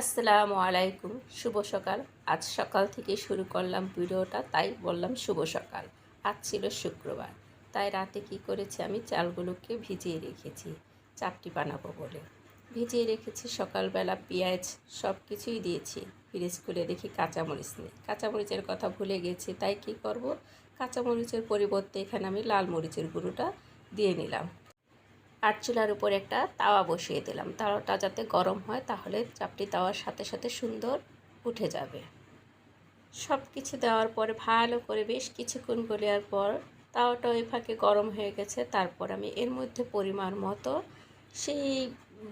আসসালামু আলাইকুম। শুভ সকাল। আজ সকাল থেকে শুরু করলাম ভিডিওটা, তাই বললাম শুভ সকাল। আজ ছিল শুক্রবার। তাই রাতে কি করেছি আমি? চালগুলোকে ভিজিয়ে রেখেছি। চাপটি বানাবো বলে। ভিজিয়ে রেখেছি সকালবেলা পেঁয়াজ সব কিছুই দিয়েছি। ফ্রিজ খুলে দেখি কাঁচামরিচ নেই। কাঁচামরিচের কথা ভুলে গেছি, তাই কি করব? কাঁচামরিচের পরিবর্তে এখানে আমি লাল মরিচের গুঁড়োটা দিয়ে নিলাম। আর চুলার উপর একটা তাওয়া বসিয়ে দিলাম। তাওয়াটা যাতে গরম হয় তাহলে চাপটি তাওয়ার সাথে সাথে সুন্দর উঠে যাবে। সব কিছু দেওয়ার পরে, ভালো করে বেশ কিছুক্ষণ গলিয়ার পর তাওয়াটা ওই ফাঁকে গরম হয়ে গেছে। তারপর আমি এর মধ্যে পরিমাণ মতো সেই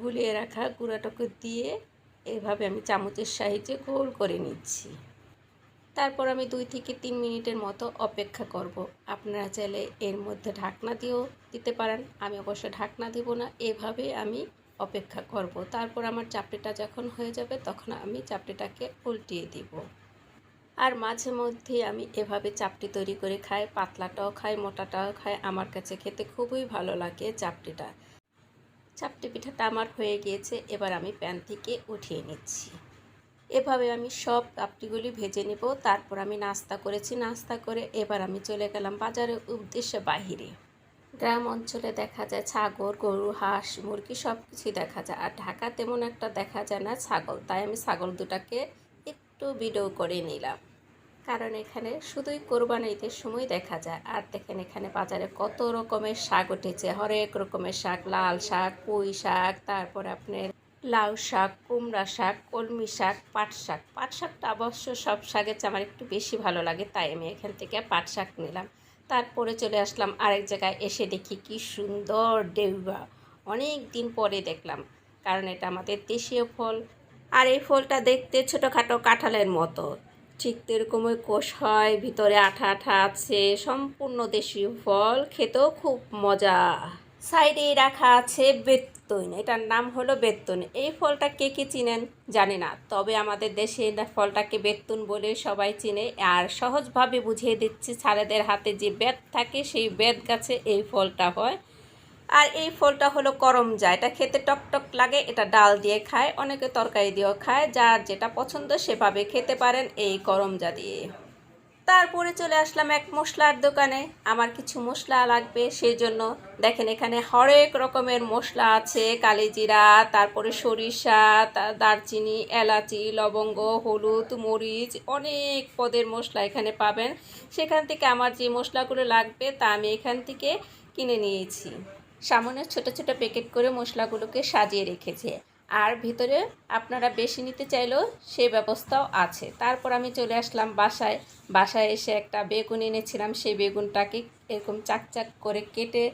গুলিয়ে রাখা গুঁড়াটাকে দিয়ে এভাবে আমি চামচের সাহায্যে গোল করে নিচ্ছি। তারপর আমি দুই থেকে তিন মিনিটের মতো অপেক্ষা করব। আপনারা চাইলে এর মধ্যে ঢাকনা দিয়েও দিতে পারেন। আমি অবশ্য ঢাকনা দিব না, এভাবে আমি অপেক্ষা করব। তারপর আমার চাপড়িটা যখন হয়ে যাবে, তখন আমি চাপড়িটাকে উল্টিয়ে দিব। আর মাঝে মধ্যে আমি এভাবে চাপটি তৈরি করে খাই, পাতলাটাও খাই, মোটাটাও খাই। আমার কাছে খেতে খুবই ভালো লাগে চাপটিটা চাপটি পিঠাটা আমার হয়ে গিয়েছে, এবার আমি প্যান থেকে উঠিয়ে নিচ্ছি। এভাবে আমি সব কাপটিগুলি ভেজে নেব। তারপর আমি নাস্তা করেছি। নাস্তা করে এবার আমি চলে গেলাম বাজারের উদ্দেশ্যে বাহিরে। গ্রাম অঞ্চলে দেখা যায় ছাগল, গরু, হাঁস, মুরগি সব কিছুই দেখা যায়। আর ঢাকা তেমন একটা দেখা যায় না ছাগল। তাই আমি ছাগল দুটাকে একটু ভিডিও করে নিলাম। কারণ এখানে শুধুই কোরবানি ঈদের সময় দেখা যায়। আর দেখেন এখানে বাজারে কত রকমের শাক উঠেছে। হরেক রকমের শাক। লাল শাক, পুঁই শাক, তারপর আপনার লাউ শাক, কুমড়া শাক, কলমি শাক, পাট শাক। পাট শাকটা অবশ্য সব শাকের চেয়ে আমার একটু বেশি ভালো লাগে, তাই আমি এখান থেকে পাট শাক নিলাম। তারপরে চলে আসলাম আরেক জায়গায় এসে দেখি কি সুন্দর ডেউবা অনেক দিন পরে দেখলাম, কারণ এটা আমাদের দেশীয় ফল। আর এই ফলটা দেখতে ছোটোখাটো কাঁঠালের মতো। ঠিক এরকমই কোষ হয়, ভিতরে আঠা আঠা আছে, সম্পূর্ণ দেশীয় ফল, খেতেও খুব মজা। সাইডে রাখা আছে বেত্তন। এটার নাম হলো বেতন এই ফলটা কে কে চিনেন? জানি না। তবে আমাদের দেশে ফলটাকে বেতন বলে সবাই চিনে। আর সহজভাবে বুঝিয়ে দিচ্ছি, ছেলেদের হাতে যে বেত থাকে, সেই বেত গাছে এই ফলটা হয়। আর এই ফলটা হলো করমজা। এটা খেতে টকটক লাগে, এটা ডাল দিয়ে খায়, অনেকে তরকারি দিয়েও খায়। যার যেটা পছন্দ সেভাবে খেতে পারেন এই করমজা দিয়ে। তারপরে চলে আসলাম এক মশলার দোকানে। আমার কিছু মশলা লাগবে সেই জন্য দেখেন এখানে হরেক রকমের মশলা আছে। কালিজিরা, তারপরে সরিষা দারচিনি, এলাচি, লবঙ্গ, হলুদ, মরিচ, অনেক পদের মশলা এখানে পাবেন। সেখান থেকে আমার যে মশলাগুলো লাগবে তা আমি এখান থেকে কিনে নিয়েছি। সামনে ছোট ছোট প্যাকেট করে মশলাগুলোকে সাজিয়ে রেখেছে। আর ভিতরে আপনারা বেশি নিতে চাইলেও সেই ব্যবস্থাও আছে। তারপর আমি চলে আসলাম বাসায়। বাসায় এসে একটা বেগুন এনেছিলাম। সেই বেগুনটাকে এরকম চাক চাক করে কেটে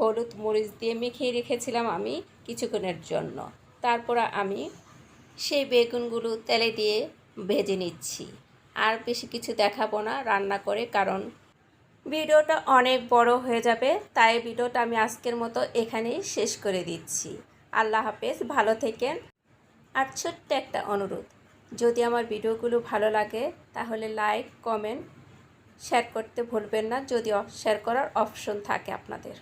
হলুদ মরিচ দিয়ে মেখে রেখেছিলাম আমি কিছুক্ষণের জন্য। তারপর আমি সেই বেগুনগুলো তেলে দিয়ে ভেজে নিচ্ছি। আর বেশি কিছু দেখাবো না, রান্না করে, কারণ ভিডিওটা অনেক বড় হয়ে যাবে। তাই ভিডিওটা আমি আজকের মতো এখানেই শেষ করে দিচ্ছি। আল্লাহ হাফেজ, ভালো থেকেন। আর ছোট্ট একটা অনুরোধ, যদি আমার ভিডিওগুলো ভালো লাগে, তাহলে লাইক, কমেন্ট, শেয়ার করতে ভুলবেন না, যদি শেয়ার করার অপশন থাকে আপনাদের।